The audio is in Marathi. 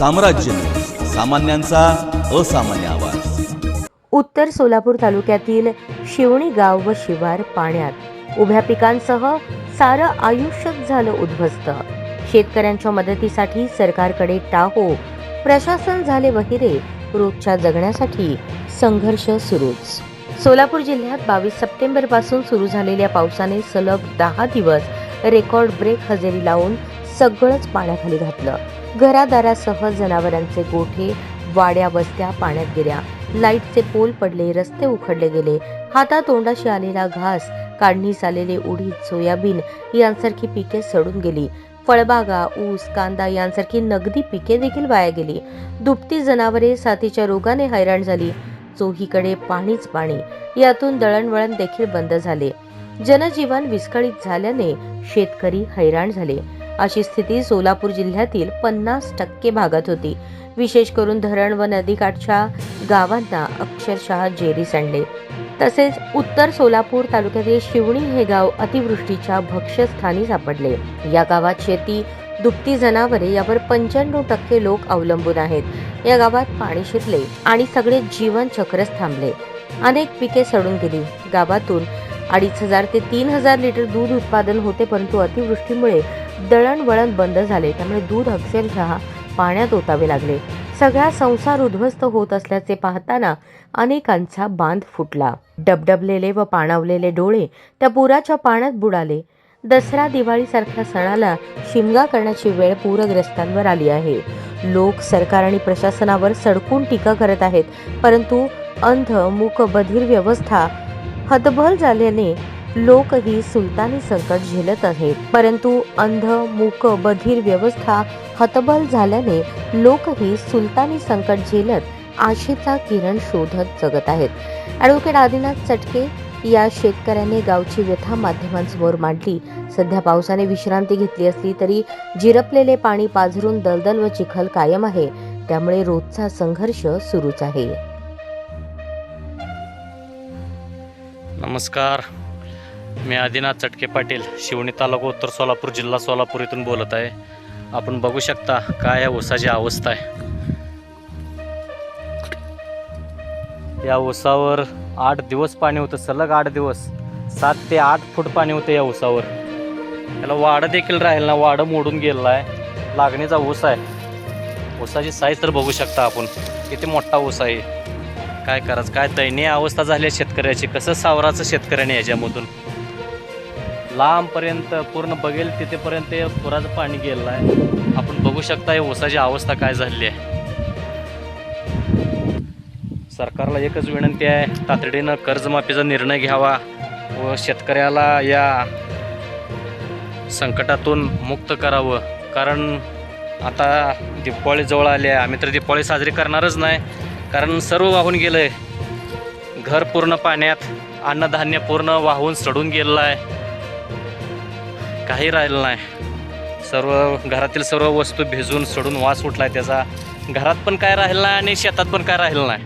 साम्राज्य. सामान्यांचा असामान्य आवाज. उत्तर सोलापूर तालुक्यातील शिवणी गाव व शिवार पाण्यात उभ्या पिकांसह सारं आयुष्यच झालं उद्ध्वस्त. शेतकऱ्यांच्या मदतीसाठी सरकारकडे टाहो प्रशासन झाले वहिरे रोजच्या जगण्यासाठी संघर्ष सुरूच. सोलापूर जिल्ह्यात बावीस सप्टेंबरपासून सुरू झालेल्या पावसाने सलग दहा दिवस रेकॉर्ड ब्रेक हजेरी लावून सगळंच पाण्याखाली घातलं. घरादारासह जनावरांचे गोठे वाड्या वस्त्या पाण्यात गेल्या. लाईटचे पोल पडले रस्ते उखडले गेले. हातातोंडाशी आलेला घास काढणीस आलेले उडीद सोयाबीन यांसारखी पिके सडून गेली. फळबागा ऊस कांदा यांसारखी नगदी पिके देखील वाया गेली. दुभती जनावरे साथीच्या रोगाने हैराण झाली. चोहीकडे पाणीच पाणी. यातून दळणवळण देखील बंद झाले. जनजीवन विस्कळीत झाल्याने शेतकरी हैराण झाले. अशी स्थिती सोलापूर जिल्ह्यातील पन्नास टक्के भागात होती. विशेष करून धरण व नदीकाठच्या गावांना अक्षरशः जेरी सांडले. तसेच उत्तर सोलापूर तालुक्यातील शिवणी हे गाव अतिवृष्टीच्या भक्ष्यस्थानी सापडले. या गावात शेती दुभती जनावरे यावर पंच्याण्णव टक्के लोक अवलंबून आहेत. या गावात पाणी शिरले आणि सगळे जीवन चक्रच थांबले. अनेक पिके सडून गेली. गावातून अडीच हजार ते तीन हजार लिटर दूध उत्पादन होते परंतु अतिवृष्टीमुळे दळणवळण बंद झाले त्यामुळे दूध अक्षरशः पाण्यात ओतावे लागले. सगळा संसार उद्ध्वस्त होत असल्याचे पाहताना अनेकांचा बांध फुटला. डबडबलेले व पाणावलेले डोळे त्या पुराच्या पाण्यात बुडाले. दसरा दिवाळीसारख्या सणाला शिमगा करण्याची वेळ पूरग्रस्तांवर आली आहे. लोक सरकार आणि प्रशासनावर सडकून टीका करत आहेत परंतु अंध मूक बधीर व्यवस्था हतबल झाल्याने लोक ही सुलतानी संकट झेलत आहेत. परंतु अंध मूक बधीर व्यवस्था हतबल झाल्याने लोक ही सुलतानी संकट झेलत आशेचा किरण शोधत जगत आहेत. ॲडव्होकेट आदिनाथ चटके या शेतकऱ्याने गावची व्यथा माध्यमांसमोर मांडली. सध्या पावसाने विश्रांती घेतली असली तरी जिरपलेले पाणी पाझरून दलदल व चिखल कायम आहे. त्यामुळे रोजचा संघर्ष सुरूच आहे. नमस्कार. मी आदिनाथ चटके पाटील शिवणी तालुका उत्तर सोलापूर जिल्हा सोलापूर इथून बोलत आहे. आपण बघू शकता काय या ऊसाची अवस्था आहे. या ऊसावर आठ दिवस पाणी होतं सलग आठ दिवस. सात ते आठ फूट पाणी होतं या ऊसावर. याला वाडं देखील राहील ना वाडं मोडून गेलेलं आहे. लागणीचा ऊस आहे. ऊसाची साईज तर बघू शकता आपण. किती मोठा ऊस आहे. काय करायचं? काय दैनीय अवस्था झाली आहे शेतकऱ्याची? कसं सावराचं शेतकऱ्याने याच्यामधून? लांबपर्यंत पूर्ण बघेल तिथेपर्यंत पुराचं पाणी गेलेलं आहे. आपण बघू शकता या ऊसाची अवस्था काय झालेली आहे. सरकारला एकच विनंती आहे तातडीनं कर्जमाफीचा निर्णय घ्यावा व शेतकऱ्याला या संकटातून मुक्त करावं. कारण आता दिपावळी जवळ आली आहे. आम्ही तर दिपावळी साजरी करणारच नाही. कारण सर्व वाहून गेलं आहे घर पूर्ण पाण्यात अन्नधान्य पूर्ण वाहून सडून गेलेलं आहे काही राहिलं नाही. सर्व घरातील सर्व वस्तू भिजून सडून वास उठला आहे त्याचा. घरात पण काय राहिलं नाही आणि शेतात पण काय राहिलं नाही.